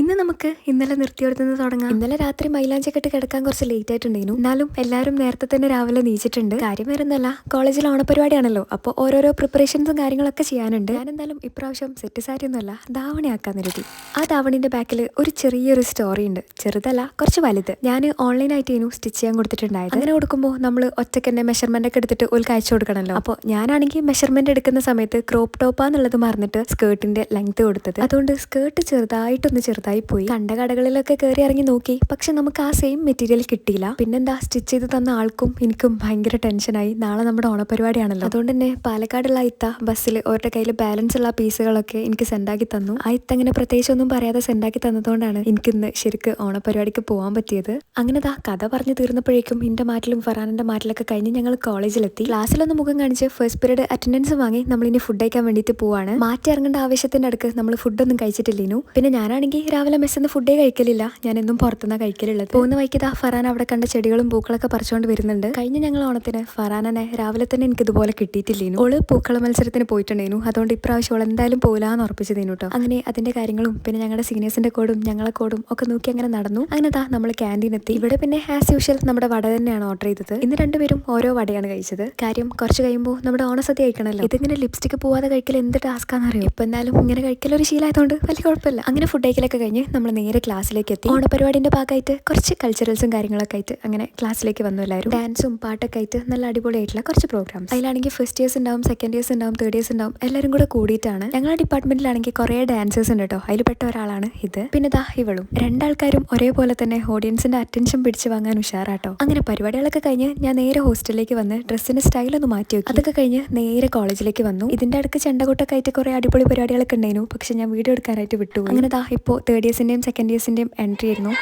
ഇന്ന് നമുക്ക് ഇന്നലെ നിർത്തിയെടുത്തുനിന്ന് തുടങ്ങാം. ഇന്നലെ രാത്രി മൈലാഞ്ചൊക്കെ കെട്ട് കിടക്കാൻ കുറച്ച് ലേറ്റ് ആയിട്ടുണ്ടായിരുന്നു. എന്നാലും എല്ലാവരും നേരത്തെ തന്നെ രാവിലെ നീച്ചിട്ടുണ്ട്. കാര്യം വരുന്നല്ല കോളേജിൽ ഓണപരിപാടിയാണല്ലോ. അപ്പോൾ ഓരോരോ പ്രിപ്പറേഷൻസും കാര്യങ്ങളൊക്കെ ചെയ്യാനുണ്ട്. ഞാൻ എന്തായാലും ഇപ്രാവശ്യം സെറ്റ് സാരി ഒന്നുമല്ല ധാവണിയാക്കാൻ കരുതി ആ ധാവണിന്റെ ബാക്കിൽ ഒരു ചെറിയൊരു സ്റ്റോറി ഉണ്ട്. ചെറുതല്ല കുറച്ച് വലുത്. ഞാൻ ഓൺലൈനായിട്ടേനു സ്റ്റിച്ച് ചെയ്യാൻ കൊടുത്തിട്ടുണ്ടായത്. അങ്ങനെ കൊടുക്കുമ്പോൾ നമ്മൾ ഒറ്റയ്ക്ക് തന്നെ മെഷർമെന്റ് ഒക്കെ എടുത്തിട്ട് ഒരു കാഴ്ച കൊടുക്കണമല്ലോ അപ്പോൾ ഞാനാണെങ്കിൽ മെഷർമെന്റ് എടുക്കുന്ന സമയത്ത് ക്രോപ്പ് ടോപ്പാന്നുള്ളത് മറന്നിട്ട് സ്കേർട്ടിന്റെ ലെങ്ത് കൊടുത്തത്. അതുകൊണ്ട് സ്കേർട്ട് ചെറുതായിട്ടൊന്ന് ചെറുതായി പോയി കണ്ട കടകളിലൊക്കെ കയറി ഇറങ്ങി നോക്കി. പക്ഷെ നമുക്ക് ആ സെയിം മെറ്റീരിയൽ കിട്ടിയില്ല. പിന്നെന്താ സ്റ്റിച്ച് ചെയ്ത് തന്ന ആൾക്കും എനിക്കും ഭയങ്കര ടെൻഷനായി നാളെ നമ്മുടെ ഓണപരിപാടിയാണല്ലോ. അതുകൊണ്ട് തന്നെ പാലക്കാടുള്ള ഇത്ത ബസ്സിൽ അവരുടെ കയ്യിൽ ബാലൻസ് ഉള്ള പീസുകളൊക്കെ എനിക്ക് സെൻഡാക്കി തന്നു. ആ ഇത്ത അങ്ങനെ പ്രത്യേകിച്ച് ഒന്നും പറയാതെ സെൻഡാക്കി തന്നതുകൊണ്ടാണ് എനിക്ക് ഇന്ന് ശരിക്ക് ഓണപരിപാടിക്ക് പോകാൻ പറ്റിയത്. അങ്ങനെ ദാ കഥ പറഞ്ഞു തീർന്നപ്പോഴേക്കും എന്റെ മാറ്റിലും ഫറാനിന്റെ മാറ്റിലൊക്കെ കഴിഞ്ഞ് ഞങ്ങൾ കോളേജിലെത്തി. ക്ലാസ്സിലൊന്ന് മുഖം കാണിച്ച് ഫസ്റ്റ് പീരീഡ് അറ്റൻഡൻസ് വാങ്ങി നമ്മൾ ഇനി ഫുഡ് കഴിക്കാൻ വേണ്ടിയിട്ട് പോവാണ്. മാറ്റി ഇറങ്ങേണ്ട ആവശ്യത്തിന്റെ അടുക്ക് നമ്മൾ ഫുഡൊന്നും കഴിച്ചിട്ടില്ലേനു. പിന്നെ ഞാനാണെങ്കിൽ രാവിലെ മെസ്സിന്ന് ഫുഡേ കഴിക്കലില്ല. ഞാൻ എന്നും പുറത്തുനിന്നാണ് കഴിക്കലുള്ളത്. പോകുന്ന വൈക്കിതാ ഫറാൻ അവിടെ കണ്ട ചെടികളും പൂക്കളൊക്കെ പറിച്ചുകൊണ്ട് വരുന്നുണ്ട്. കഴിഞ്ഞ ഞങ്ങൾ ഓണത്തിന് ഫറാനെ രാവിലെ തന്നെ എനിക്ക് ഇതുപോലെ കിട്ടിയിട്ടില്ലേനു. ഓൾ പൂക്കള മത്സരത്തിന് പോയിട്ടുണ്ടായിരുന്നു അതുകൊണ്ട് ഇപ്രാവശ്യം ഓൾ എന്തായാലും പോലാന്ന് ഉറപ്പിച്ചതേനു കേട്ടോ അങ്ങനെ അതിന്റെ കാര്യങ്ങളും പിന്നെ ഞങ്ങളുടെ സീനിയേഴ്സിന്റെ കോഡും ഞങ്ങളെ കോഡും ഒക്കെ നോക്കി അങ്ങനെ നടന്നു. അങ്ങനെ താ നമ്മൾ ക്യാന്റീൻ എത്തി. ഇവിടെ പിന്നെ ആസ് യൂഷ്വൽ നമ്മുടെ വട തന്നെയാണ് ഓർഡർ ചെയ്തത്. ഇന്ന് രണ്ടുപേരും ഓരോ വടയാണ് കഴിച്ചത്. കാര്യം കുറച്ച് കഴിയുമ്പോൾ നമ്മുടെ ഓണസദ്യ കഴിക്കണമല്ലോ ഇതിങ്ങനെ ലിപ്സ്റ്റിക് പോവാതെ കഴിക്കൽ എന്ത് ടാസ്ക് ആണെന്നറിയോ? ഇപ്പൊ എന്നാലും ഇങ്ങനെ കഴിക്കൽ ഒരു ശീലമായതുകൊണ്ട് വലിയ കുഴപ്പമില്ല. അങ്ങനെ ഫുഡ് കഴിക്കലൊക്കെ കഴിഞ്ഞ് നമ്മൾ നേരെ ക്ലാസ്സിലേക്ക് എത്തി. ഓണപരിപാടിന്റെ ഭാഗമായിട്ട് കുറച്ച് കൾച്ചറൽസും കാര്യങ്ങളൊക്കെ ആയിട്ട് അങ്ങനെ ക്ലാസ്സിലേക്ക് വന്നു എല്ലാവരും. ഡാൻസും പാട്ടൊക്കെ ആയിട്ട് നല്ല അടിപൊളിയായിട്ടുള്ള കുറച്ച് പ്രോഗ്രാംസ് അതിലാണെങ്കിൽ ഫസ്റ്റ് ഇയേഴ്സ് ഉണ്ടാവും സെക്കൻഡ് ഇയേഴ്സ് ഉണ്ടാവും തേർഡ് ഇയേഴ്സ് ഉണ്ടാവും എല്ലാവരും കൂടെ കൂടിയിട്ടാണ്. ഞങ്ങളുടെ ഡിപ്പാർട്ട്മെന്റിലാണെങ്കിൽ കുറേ ഡാൻസേഴ്സ് ഉണ്ട് കേട്ടോ അതിൽ പെട്ട ഒരാളാണ് ഇത്. പിന്നെ ദാ ഇവളും. രണ്ടാൾക്കാരും ഒരേപോലെ തന്നെ ഓഡിയൻസിന്റെ അറ്റൻഷൻ പിടിച്ചു വാങ്ങാൻ ഉഷാറാട്ടോ. അങ്ങനെ പരിപാടികളൊക്കെ കഴിഞ്ഞ് ഞാൻ നേരെ ഹോസ്റ്റലിലേക്ക് വന്ന് ഡ്രസ്സിന്റെ സ്റ്റൈൽ ഒന്ന് മാറ്റി വെക്കും. അതൊക്കെ കഴിഞ്ഞ് നേരെ കോളേജിലേക്ക് വന്നു. ഇതിന്റെ അടുത്ത് ചെണ്ടകൊട്ടൊക്കെ ആയിട്ട് കുറെ അടിപൊളി പരിപാടികളൊക്കെ ഉണ്ടായിരുന്നു. പക്ഷെ ഞാൻ വീഡിയോ എടുക്കാനായിട്ട് വിട്ടു അങ്ങനെ ദാ ഇപ്പോൾ തേർഡ് ഇയേഴ്സിന്റെയും സെക്കൻഡ് ഇയേഴ്സിന്റെയും എൻട്രി ആയിരുന്നു.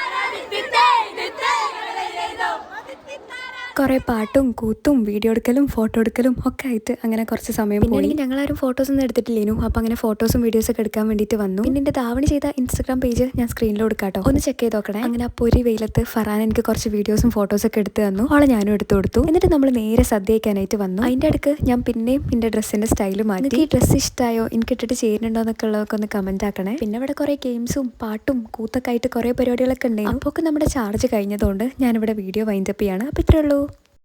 കുറെ പാട്ടും കൂത്തും വീഡിയോ എടുക്കലും ഫോട്ടോ എടുക്കലും ഒക്കെ ആയിട്ട് അങ്ങനെ കുറച്ച് സമയം പോയി. ഞങ്ങളാരും ഫോട്ടോസ് ഒന്നും എടുത്തിട്ടില്ലേനു അപ്പൊ അങ്ങനെ ഫോട്ടോസും വീഡിയോസ് ഒക്കെ എടുക്കാൻ വേണ്ടിയിട്ട് വന്നു. പിന്നെ ദാവണി ധാവണി ചെയ്ത ഇൻസ്റ്റാഗ്രാം പേജ് ഞാൻ സ്ക്രീനിൽ കൊടുക്കാട്ടോ. ഒന്ന് ചെക്ക് ചെയ്ത് നോക്കണേ. അങ്ങനെ അപ്പോൾ ഒരു വെയിലത്ത് ഫറാൻ എനിക്ക് കുറച്ച് വീഡിയോസും ഫോട്ടോസ് ഒക്കെ എടുത്ത് തന്നു. അവളെ ഞാനും എടുത്തു കൊടുത്തു. എന്നിട്ട് നമ്മൾ നേരെ സദ്യ കഴിക്കാനായിട്ട് വന്നു. അതിന്റെ അടുക്ക് ഞാൻ പിന്നെയും എന്റെ ഡ്രസ്സിന്റെ സ്റ്റൈൽ മാറ്റി. ഈ ഡ്രസ് ഇഷ്ടമായോ എനിക്ക് ഇട്ടിട്ട് ചെയ്യുന്നുണ്ടോ എന്നൊക്കെ ഉള്ളതൊക്കെ ഒന്ന് കമന്റ് ആക്കണേ. പിന്നെ ഇവിടെ കുറെ ഗെയിംസും പാട്ടും കൂത്തൊക്കെ ആയിട്ട് കുറെ പരിപാടികളൊക്കെ ഉണ്ടായിരുന്നു. അപ്പോൾ നമ്മുടെ ചാർജ് കഴിഞ്ഞതുകൊണ്ട് ഞാനിവിടെ വീഡിയോ വൈൻഡപ്പ് ചെയ്യാണ്. അപ്പോൾ ഇത്രേ ഉള്ളൂ.